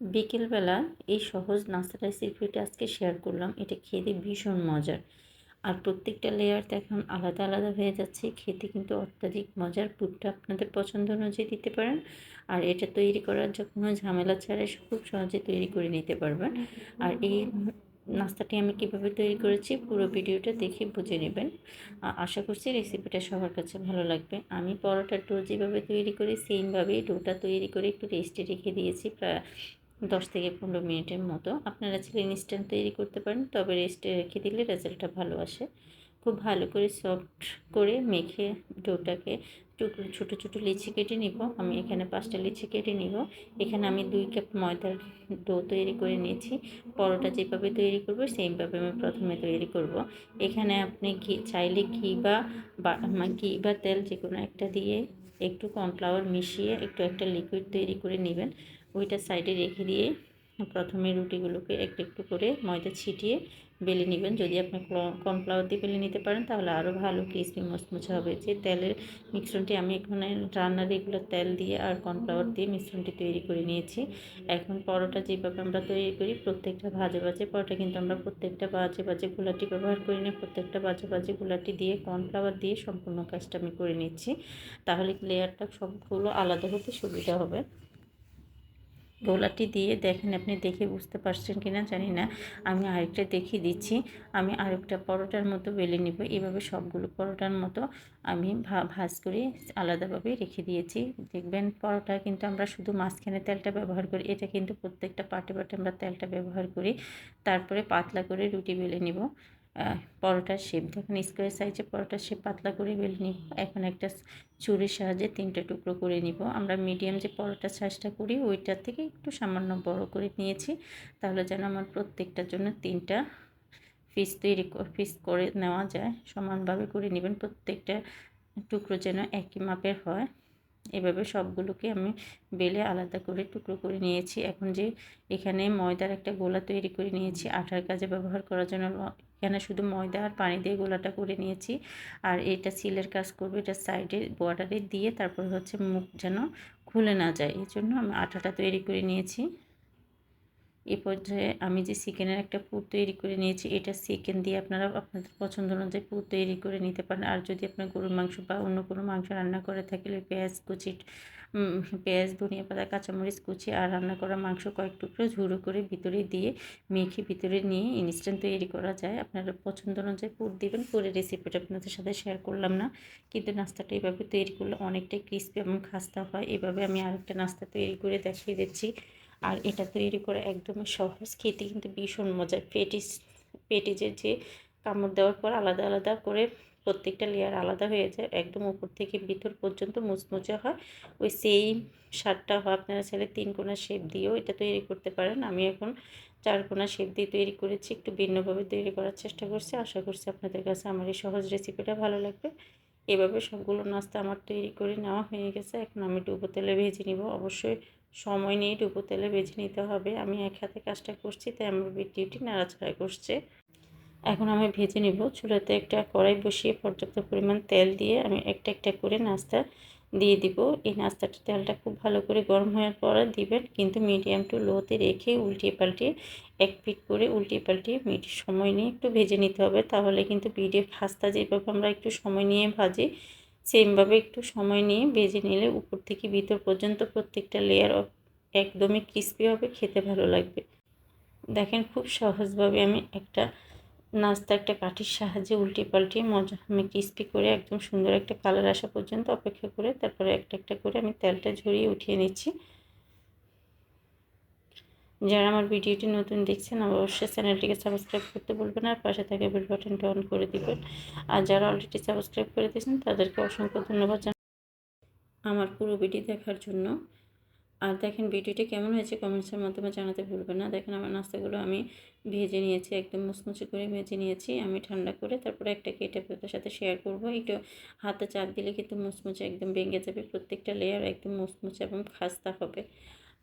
বিকেলবেলা এই সহজ নাস্তা রেসিপিটা আজকে শেয়ার করলাম। এটা খেতে ভীষণ মজার আর প্রত্যেকটা লেয়ার তো এখন আলাদা আলাদা হয়ে যাচ্ছে। খেতে কিন্তু অত্যাধিক মজার পুরটা আপনাদের পছন্দ অনুযায়ী দিতে পারেন। আর এটা তৈরি করার যখন ঝামেলা ছাড়া খুব সহজে তৈরি করে নিতে পারবেন। আর এই নাস্তাটি আমি কীভাবে তৈরি করেছি পুরো ভিডিওটা দেখে বুঝে নেবেন। আশা করছি রেসিপিটা সবার কাছে ভালো লাগবে। আমি পরোটার ডো যেভাবে তৈরি করি সেমভাবেই ডোটা তৈরি করে একটু রেস্টে রেখে দিয়েছি। প্রায় দশ থেকে পনেরো মিনিটের মতো। আপনারা চাইলে ইনস্ট্যান্ট তৈরি করতে পারেন, তবে রেস্টে রেখে দিলে রেজাল্টটা ভালো আসে। খুব ভালো করে সফট করে মেখে ডোটাকে টুকরো, ছোটো ছোটো লিচি কেটে নিব। আমি এখানে পাঁচটা লিচি কেটে নিব। এখানে আমি দুই কাপ ময়দার ডো তৈরি করে নিয়েছি। পরোটা যেভাবে তৈরি করব, সেইভাবে আমি প্রথমে তৈরি করব। এখানে আপনি ঘি, চাইলে ঘি বা ঘি বা তেল যে কোনো একটা দিয়ে একটু কর্নফ্লাওয়ার মিশিয়ে একটু একটা লিকুইড তৈরি করে নেবেন। ওইটা সাইডে রেখে দিয়ে প্রথমে রুটিগুলোকে একটু একটু করে ময়দা ছিটিয়ে বেলে নেবেন। যদি আপনি কর্নফ্লাওয়ার দিয়ে বেলে নিতে পারেন, তাহলে আরও ভালো ক্রিসপি মচমচে হবে। যে তেলের মিশ্রণটি আমি এখানে রান্নার এগুলো তেল দিয়ে আর কর্নফ্লাওয়ার দিয়ে মিশ্রণটি তৈরি করে নিয়েছি। এখন পরোটা যেভাবে আমরা তৈরি করি, প্রত্যেকটা ভাজে ভাজে পরোটা কিন্তু আমরা প্রত্যেকটা বাজে বাজে গোলাটি ব্যবহার করি না। প্রত্যেকটা বাজে বাজে গোলাটি দিয়ে, কর্নফ্লাওয়ার দিয়ে সম্পূর্ণ কাজটা আমি করে নিচ্ছি। তাহলে লেয়ারটা সবগুলো আলাদা হতে সুবিধা হবে। গোলাটি দিয়ে দেখেন আপনি দেখে বুঝতে পারছেন কি না জানি না। আমি আরেকটা দেখিয়ে দিচ্ছি। আমি আরেকটা পরোটার মতো বেলে নিব। এভাবে সবগুলো পরোটার মতো আমি ভাজ করে আলাদাভাবে রেখে দিয়েছি। দেখবেন পরোটা কিন্তু আমরা শুধু মাঝখানে তেলটা ব্যবহার করি। এটা কিন্তু প্রত্যেকটা পাটে পাটে আমরা তেলটা ব্যবহার করি। তারপরে পাতলা করে রুটি বেলে নিব। পরোটার শেপ দেখুন স্কোয়ার সাইজে পরোটার শেপ পাতলা করে বেলে নিব। এখন একটা চুরির সাহায্যে তিনটে টুকরো করে নিব। আমরা মিডিয়াম যে পরোটার সাইজটা করি, ওইটার থেকে একটু সামান্য বড় করে নিয়েছি। তাহলে যেন আমার প্রত্যেকটার জন্য তিনটা পিস তৈরি পিস করে নেওয়া যায়। সমানভাবে করে নেবেন। প্রত্যেকটা টুকরো যেন একই মাপের হয়। এভাবে সবগুলোকে আমি বেলে আলাদা করে টুকরো করে নিয়েছি। এখন যে এখানে ময়দার একটা গোলা তৈরি করে নিয়েছি। আঠার কাজে ব্যবহার করার জন্য এখানে শুধু ময়দা আর পানি দিয়ে গোলাটা করে নিয়েছি। আর এটা সিলের কাজ করব, এটা সাইডে বর্ডারে দিয়ে তারপর হচ্ছে মুখ যেন খুলে না যায়। এই জন্য আমি আঠাটা তৈরি করে নিয়েছি। এ পর্যায়ে আমি যে চিকেনের একটা পুর তৈরি করে নিয়েছি, এটা চিকেন দিয়ে আপনারা আপনাদের পছন্দ অনুযায়ী পুর তৈরি করে নিতে পারেন। আর যদি আপনার গরুর মাংস বা অন্য কোনো মাংস রান্না করে থাকলে পেঁয়াজ কুচি পেঁয়াজ, ধনিয়া পাতা, কাঁচামরিচ কুচি আর রান্না করা মাংস কয়েক টুকরো ঝুড়ো করে ভিতরে দিয়ে মেখে ভিতরে নিয়ে ইনস্ট্যান্ট তৈরি করা যায়। আপনারা পছন্দ অনুযায়ী পুর দিবেন। পুরের রেসিপিটা আপনাদের সাথে শেয়ার করলাম না, কিন্তু নাস্তাটা এভাবে তৈরি করলে অনেকটাই ক্রিস্পি এবং খাস্তা হয়। এভাবে আমি আরেকটা নাস্তা তৈরি করে দেখিয়ে দিচ্ছি। আর এটা তৈরি করে একদমই সহজ। খেতে কিন্তু ভীষণ মজার। পেটিস, পেটিজের যে কামড় দেওয়ার পর আলাদা আলাদা করে প্রত্যেকটা লেয়ার আলাদা হয়ে যায়। একদম উপর থেকে ভিতর পর্যন্ত মুচমুচে হয়। ওই সেম সারটা হয় আপনারা চাইলে তিন কোনা শেপ দিয়েও এটা তৈরি করতে পারেন। আমি এখন চার কোনা শেপ দিয়ে তৈরি করেছি। একটু ভিন্নভাবে তৈরি করার চেষ্টা করছি। আশা করছি আপনাদের কাছে আমার এই সহজ রেসিপিটা ভালো লাগবে। এভাবে সবগুলো নাস্তা আমার তৈরি করে নেওয়া হয়ে গেছে। এখন আমি ডুবো তেলে ভেজে নিব। অবশ্যই সময় নিয়ে ডুবো তেলে ভেজে নিতে হবে। আমি এক হাতে কাজটা করছি, তাই আমার ভিডিওটি নাড়াচাড়া করছে। এখন আমি ভেজে নিব। চুলাতে একটা কড়াই বসিয়ে পর্যাপ্ত পরিমাণ তেল দিয়ে আমি একটা একটা করে নাস্তা দিয়ে দিব। এই নাস্তাটা তেলটা খুব ভালো করে গরম হওয়ার পরে দিবেন, কিন্তু মিডিয়াম টু লোতে রেখে উল্টিয়ে পাল্টিয়ে এক পিট করে উল্টিয়ে পাল্টিয়ে মিট সময় নিয়ে একটু ভেজে নিতে হবে। তাহলে কিন্তু পিঠে খাস্তা যেভাবে আমরা একটু সময় নিয়ে ভাজি সেমভাবে একটু সময় নিয়ে ভেজে নিলে উপর থেকে ভিতর পর্যন্ত প্রত্যেকটা লেয়ার একদমই ক্রিস্পি হবে, খেতে ভালো লাগবে। দেখেন খুব সহজভাবে আমি একটা নাস্তা, একটা কাঠির সাহায্যে উল্টে পাল্টিয়ে মজা, আমি ক্রিস্পি করে একদম সুন্দর একটা কালার আসা পর্যন্ত অপেক্ষা করে তারপরে একটা একটা করে আমি তেলটা ঝরিয়ে উঠিয়ে নিচ্ছি। যারা আমার ভিডিওটি নতুন দেখছেন, অবশ্যই চ্যানেলটিকে সাবস্ক্রাইব করতে বলবেন আর পাশে থাকে বেল বাটনটা অন করে দিবেন। আর যারা অলরেডি সাবস্ক্রাইব করে দিয়েছেন, তাদেরকে অসংখ্য ধন্যবাদ আমার পুরো ভিডিও দেখার জন্য। আর দেখেন ভিডিওটি কেমন হয়েছে কমেন্টসের মাধ্যমে জানাতে ভুলবেন না। দেখেন আমার নাস্তাগুলো আমি ভেজে নিয়েছি, একদম মুচমুচে করে ভেজে নিয়েছি। আমি ঠান্ডা করে তারপরে একটা কেটে আপনাদের সাথে শেয়ার করব। একটু হাতে চাপ দিলে কিন্তু মুচমুচে একদম ভেঙে যাবে। প্রত্যেকটা লেয়ার একদম মুচমুচে এবং খাস্তা হবে।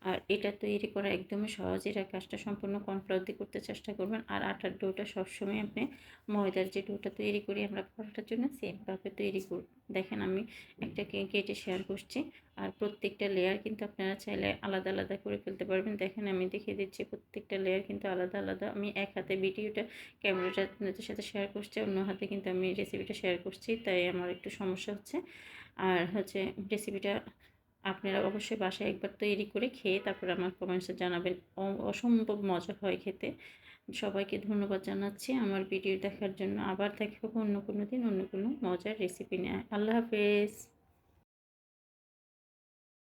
আর এটা তৈরি করা একদমই সহজ। এটা কাজটা সম্পূর্ণ কর্নফ্লাওয়ার দিয়ে করতে চেষ্টা করবেন। আর আটার ডোটা সবসময় আপনি ময়দার যে ডোটা তৈরি করি আমরা পরোটার জন্য সেমভাবে তৈরি করব দেখেন আমি একটা কেটে শেয়ার করছি। আর প্রত্যেকটা লেয়ার কিন্তু আপনারা চাইলে আলাদা আলাদা করে ফেলতে পারবেন। দেখেন আমি দেখিয়ে দিচ্ছি প্রত্যেকটা লেয়ার কিন্তু আলাদা আলাদা। আমি এক হাতে ভিডিওটা ক্যামেরাটা আপনাদের সাথে শেয়ার করছি, অন্য হাতে কিন্তু আমি রেসিপিটা শেয়ার করছি, তাই আমার একটু সমস্যা হচ্ছে। আর হচ্ছে রেসিপিটা আপনারা অবশ্যই বাসায় একবার তৈরি করে খেয়ে তারপর আমার কমেন্টসে জানাবেন। অসম্ভব মজা হয় খেতে। সবাইকে ধন্যবাদ জানাচ্ছি আমার ভিডিও দেখার জন্য। আবার দেখা হবে অন্য কোনো দিন অন্য কোনো মজার রেসিপি নেয়। আল্লাহ হাফেজ।